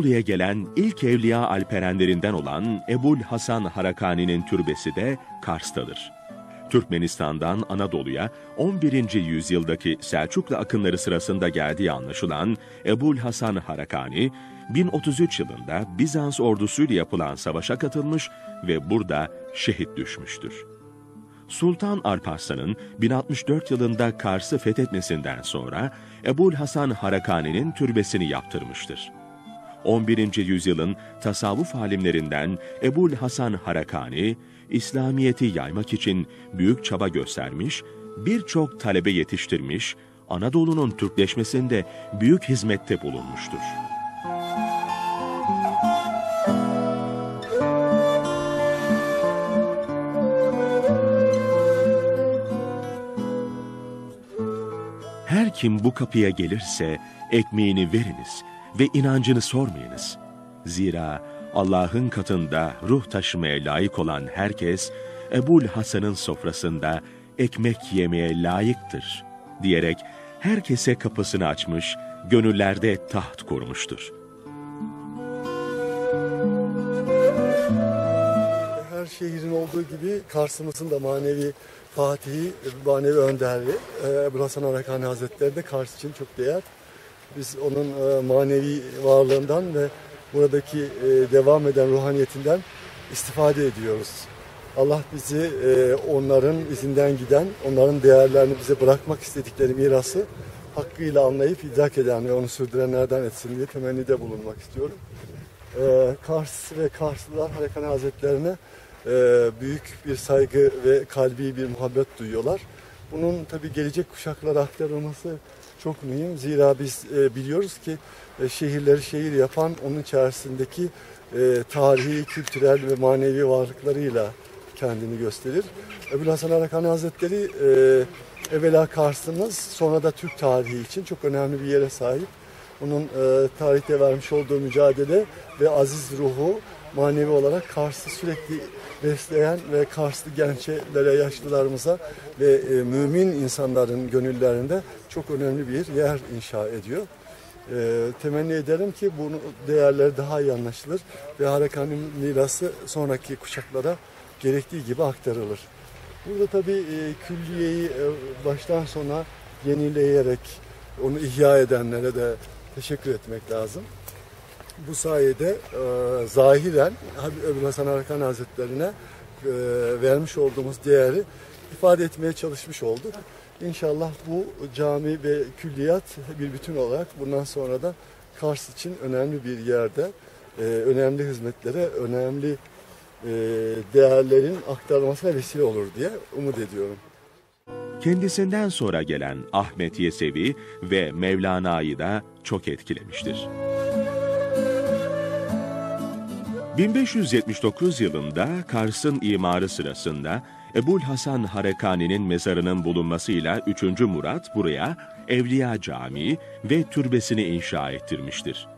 Anadolu'ya gelen ilk evliya alperenlerinden olan Ebul Hasan Harakani'nin türbesi de Kars'tadır. Türkmenistan'dan Anadolu'ya 11. yüzyıldaki Selçuklu akınları sırasında geldiği anlaşılan Ebul Hasan Harakani, 1033 yılında Bizans ordusuyla yapılan savaşa katılmış ve burada şehit düşmüştür. Sultan Alparslan'ın 1064 yılında Kars'ı fethetmesinden sonra Ebul Hasan Harakani'nin türbesini yaptırmıştır. 11. yüzyılın tasavvuf alimlerinden Ebul Hasan Harakani, İslamiyet'i yaymak için büyük çaba göstermiş, birçok talebe yetiştirmiş, Anadolu'nun Türkleşmesinde büyük hizmette bulunmuştur. Her kim bu kapıya gelirse ekmeğini veriniz ve inancını sormayınız. Zira Allah'ın katında ruh taşımaya layık olan herkes, Ebul Hasan'ın sofrasında ekmek yemeye layıktır diyerek herkese kapısını açmış, gönüllerde taht kurmuştur. Her şehrin olduğu gibi Kars'ımızın da manevi Fatihi, manevi önderliği Ebu Hasan Arakani Hazretleri de Kars için çok değer. Biz onun e, manevi varlığından ve buradaki e, devam eden ruhaniyetinden istifade ediyoruz. Allah bizi e, onların izinden giden, onların değerlerini bize bırakmak istedikleri mirası hakkıyla anlayıp idrak eden ve onu sürdürenlerden etsin diye temennide bulunmak istiyorum. Kars ve Karslılar Harekani Hazretlerine büyük bir saygı ve kalbi bir muhabbet duyuyorlar. Bunun tabi gelecek kuşaklara aktarılması çok mühim. Zira biz e, biliyoruz ki e, şehirleri şehir yapan onun içerisindeki e, tarihi, kültürel ve manevi varlıklarıyla kendini gösterir. Ebu Hasan Arakani Hazretleri e, evvela Kars'ımız sonra da Türk tarihi için çok önemli bir yere sahip. Onun e, tarihte vermiş olduğu mücadele ve aziz ruhu manevi olarak Kars'ı sürekli besleyen ve Karslı gençlere, yaşlılarımıza ve e, mümin insanların gönüllerinde çok önemli bir yer inşa ediyor. E, temenni ederim ki bu değerler daha iyi anlaşılır ve Harekani'nin mirası sonraki kuşaklara gerektiği gibi aktarılır. Burada tabii e, külliyeyi e, baştan sona yenileyerek onu ihya edenlere de teşekkür etmek lazım bu sayede e, zahiren Öbür Hasan Arkan Hazretlerine e, vermiş olduğumuz değeri ifade etmeye çalışmış olduk. İnşallah bu cami ve külliyat bir bütün olarak bundan sonra da Kars için önemli bir yerde e, önemli hizmetlere, önemli e, değerlerin aktarılmasına vesile olur diye umut ediyorum. Kendisinden sonra gelen Ahmet Yesevi ve Mevlana'yı da çok etkilemiştir. 1579 yılında Kars'ın imarı sırasında Ebul Hasan Harekani'nin mezarının bulunmasıyla 3. Murat buraya Evliya Camii ve türbesini inşa ettirmiştir.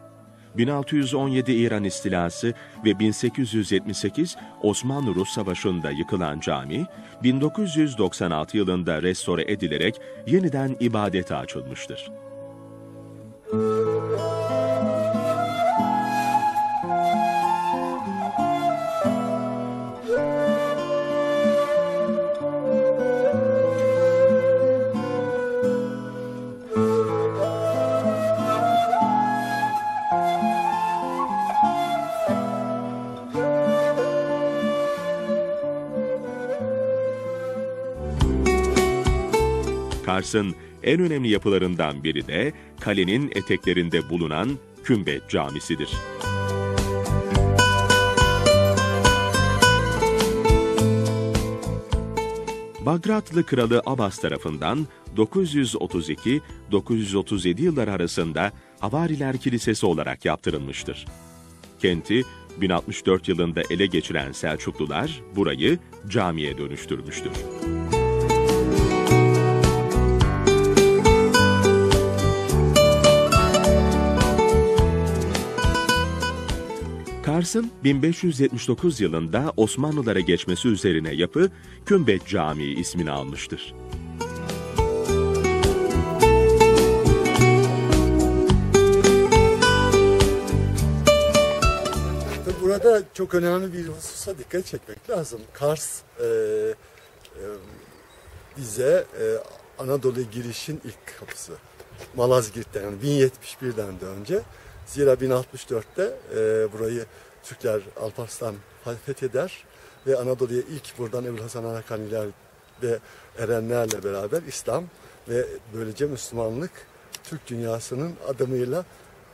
1617 İran istilası ve 1878 Osmanlı-Rus Savaşı'nda yıkılan cami, 1996 yılında restore edilerek yeniden ibadete açılmıştır. Kars'ın en önemli yapılarından biri de kalenin eteklerinde bulunan Kümbet Camisi'dir. Bagratlı Kralı Abbas tarafından 932-937 yıllar arasında Havariler Kilisesi olarak yaptırılmıştır. Kenti 1064 yılında ele geçiren Selçuklular burayı camiye dönüştürmüştür. Kars'ın 1579 yılında Osmanlılara geçmesi üzerine yapı Kümbet Camii ismini almıştır. burada çok önemli bir hususa dikkat çekmek lazım. Kars e, e, bize e, Anadolu'ya girişin ilk kapısı. Malazgirt'ten yani 1071'den de önce. Zira 1064'te e, burayı Türkler Alparslan fetheder ve Anadolu'ya ilk buradan Ebu Hasan Arakaniler ve Erenlerle beraber İslam ve böylece Müslümanlık Türk dünyasının adımıyla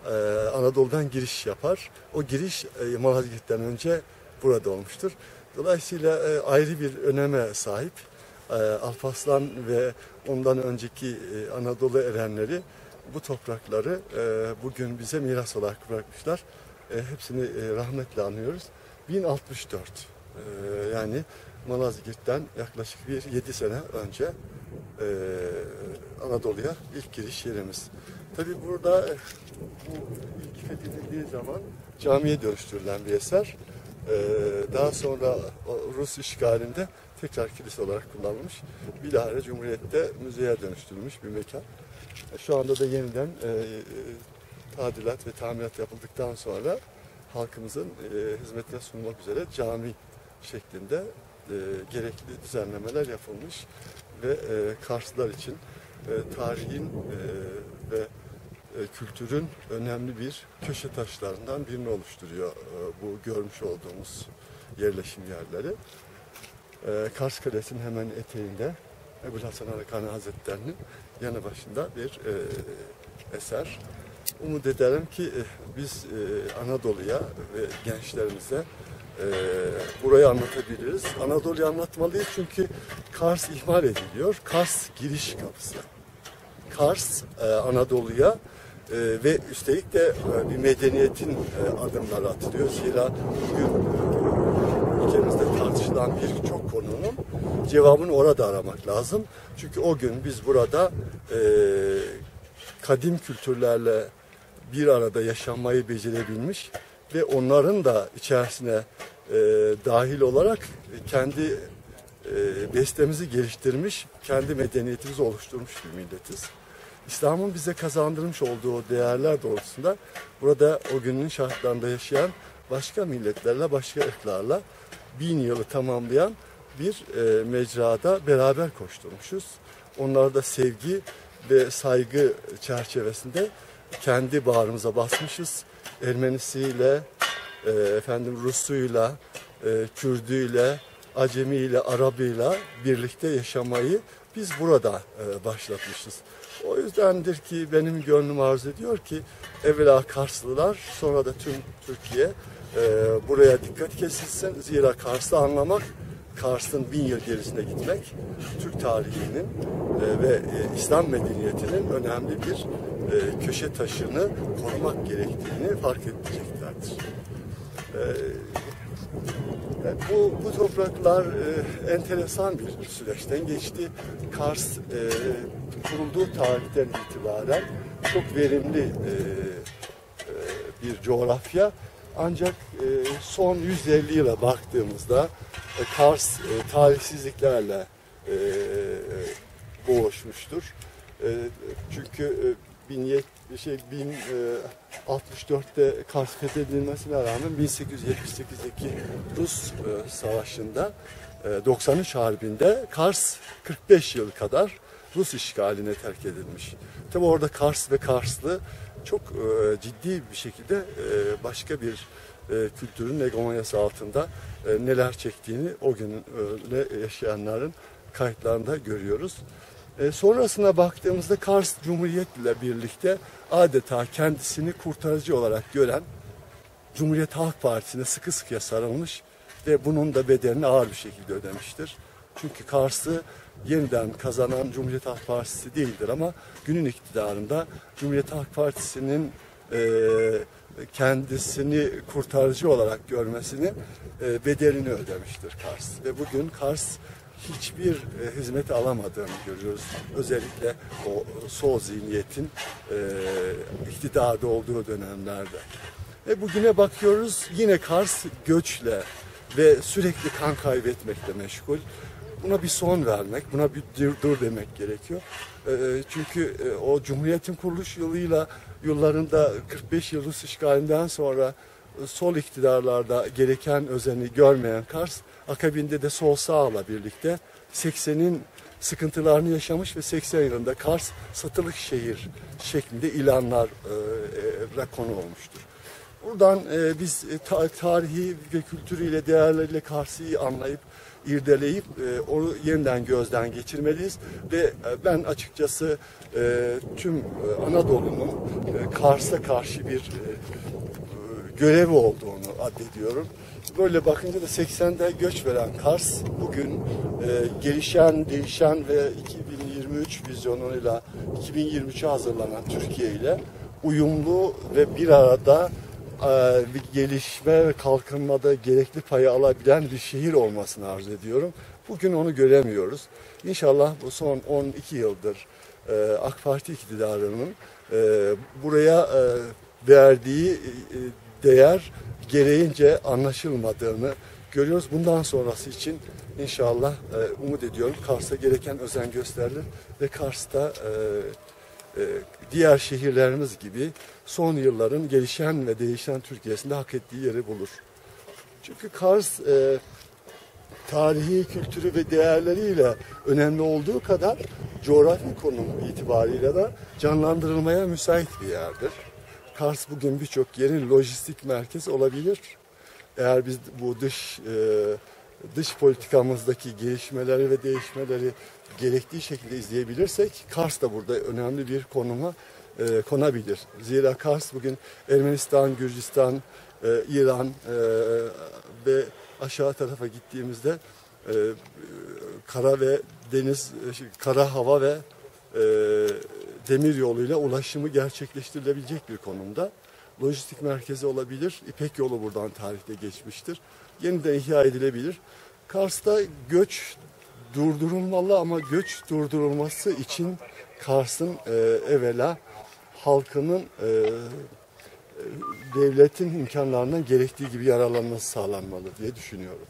e, Anadolu'dan giriş yapar. O giriş e, Malazgirt'ten önce burada olmuştur. Dolayısıyla e, ayrı bir öneme sahip. E, Alparslan ve ondan önceki e, Anadolu erenleri bu toprakları e, bugün bize miras olarak bırakmışlar. E, hepsini rahmetle anıyoruz. 1064 e, yani Malazgirt'ten yaklaşık bir 7 sene önce Anadolu'ya ilk giriş yerimiz. Tabi burada bu ilk fethedildiği zaman camiye dönüştürülen bir eser. Daha sonra Rus işgalinde tekrar kilise olarak kullanılmış. Bilahare Cumhuriyet'te müzeye dönüştürülmüş bir mekan. Şu anda da yeniden e, e, tadilat ve tamirat yapıldıktan sonra halkımızın e, hizmetine sunulmak üzere cami şeklinde e, gerekli düzenlemeler yapılmış ve e, Karslılar için e, tarihin e, ve e, kültürün önemli bir köşe taşlarından birini oluşturuyor e, bu görmüş olduğumuz yerleşim yerleri. E, Kars Kalesi'nin hemen eteğinde Ebu Hasan Arakani Hazretleri'nin yanı başında bir e, eser. Umut ederim ki e, biz e, Anadolu'ya ve gençlerimize e, burayı anlatabiliriz. Anadolu'yu anlatmalıyız çünkü Kars ihmal ediliyor. Kars giriş kapısı. Kars e, Anadolu'ya e, ve üstelik de e, bir medeniyetin e, adımları atılıyor. Zira bugün e, tartışılan birçok konunun cevabını orada aramak lazım. Çünkü o gün biz burada e, kadim kültürlerle bir arada yaşamayı becerebilmiş ve onların da içerisine e, dahil olarak kendi e, bestemizi geliştirmiş, kendi medeniyetimizi oluşturmuş bir milletiz. İslam'ın bize kazandırmış olduğu değerler doğrultusunda burada o günün şartlarında yaşayan başka milletlerle, başka ırklarla bin yılı tamamlayan bir e, mecrada beraber koşturmuşuz. Onlara da sevgi ve saygı çerçevesinde kendi bağrımıza basmışız. Ermenisiyle, e, efendim Rusuyla, e, Kürdüyle, Acemiyle, Arabıyla birlikte yaşamayı biz burada e, başlatmışız. O yüzdendir ki benim gönlüm arzu ediyor ki evvela Karslılar sonra da tüm Türkiye e, buraya dikkat kesilsin. Zira Kars'ı anlamak Kars'ın bin yıl gerisine gitmek Türk tarihinin e, ve e, İslam medeniyetinin önemli bir e, köşe taşını korumak gerektiğini fark edeceklerdir. E, e, bu, bu topraklar e, enteresan bir süreçten geçti. Kars e, kurulduğu tarihten itibaren çok verimli e, e, bir coğrafya. Ancak e, son 150 yıla baktığımızda e, Kars e, tarihsizliklerle e, boğuşmuştur. E, çünkü e, 1070 şey 1064'te Kars fethedilmesine rağmen 1878'deki Rus e, savaşında e, 93 Harbi'nde Kars 45 yıl kadar Rus işgaline terk edilmiş. Tabi orada Kars ve Karslı çok e, ciddi bir şekilde e, başka bir e, kültürün hegemonyası altında e, neler çektiğini o gün öyle yaşayanların kayıtlarında görüyoruz. E, sonrasına baktığımızda Kars Cumhuriyet ile birlikte adeta kendisini kurtarıcı olarak gören Cumhuriyet Halk Partisi'ne sıkı sıkıya sarılmış ve bunun da bedelini ağır bir şekilde ödemiştir. Çünkü Kars'ı yeniden kazanan Cumhuriyet Halk Partisi değildir ama günün iktidarında Cumhuriyet Halk Partisi'nin e, kendisini kurtarıcı olarak görmesini e, bedelini ödemiştir Kars. Ve bugün Kars hiçbir e, hizmet alamadığını görüyoruz. Özellikle o sol zihniyetin e, iktidarda olduğu dönemlerde. Ve bugüne bakıyoruz yine Kars göçle ve sürekli kan kaybetmekle meşgul. Buna bir son vermek, buna bir dur, dur demek gerekiyor. E, çünkü e, o Cumhuriyet'in kuruluş yılıyla yıllarında 45 yıl Rus işgalinden sonra sol iktidarlarda gereken özeni görmeyen Kars, akabinde de sol sağla birlikte 80'in sıkıntılarını yaşamış ve 80 yılında Kars satılık şehir şeklinde ilanlara konu olmuştur. Buradan e, biz e, ta- tarihi ve kültürüyle, değerleriyle Kars'ı anlayıp, irdeleyip e, onu yeniden gözden geçirmeliyiz. Ve e, ben açıkçası e, tüm e, Anadolu'nun e, Kars'a karşı bir e, görevi olduğunu addediyorum. Böyle bakınca da 80'de göç veren Kars bugün e, gelişen, değişen ve 2023 vizyonuyla 2023'e hazırlanan Türkiye ile uyumlu ve bir arada e, gelişme ve kalkınmada gerekli payı alabilen bir şehir olmasını arz ediyorum. Bugün onu göremiyoruz. İnşallah bu son 12 yıldır e, AK Parti iktidarının e, buraya e, verdiği değer gereğince anlaşılmadığını görüyoruz. Bundan sonrası için inşallah e, umut ediyorum Kars'a gereken özen gösterilir ve Kars'ta e, e, diğer şehirlerimiz gibi son yılların gelişen ve değişen Türkiye'sinde hak ettiği yeri bulur. Çünkü Kars e, tarihi, kültürü ve değerleriyle önemli olduğu kadar coğrafi konum itibariyle de canlandırılmaya müsait bir yerdir. Kars bugün birçok yerin lojistik merkez olabilir. Eğer biz bu dış e, dış politikamızdaki gelişmeleri ve değişmeleri gerektiği şekilde izleyebilirsek Kars da burada önemli bir konuma e, konabilir. Zira Kars bugün Ermenistan, Gürcistan, e, İran e, ve aşağı tarafa gittiğimizde e, kara ve deniz, e, kara hava ve e, demir yoluyla ulaşımı gerçekleştirilebilecek bir konumda. Lojistik merkezi olabilir. İpek yolu buradan tarihte geçmiştir. Yeniden ihya edilebilir. Kars'ta göç durdurulmalı ama göç durdurulması için Kars'ın e, evvela halkının e, e, devletin imkanlarından gerektiği gibi yararlanması sağlanmalı diye düşünüyorum.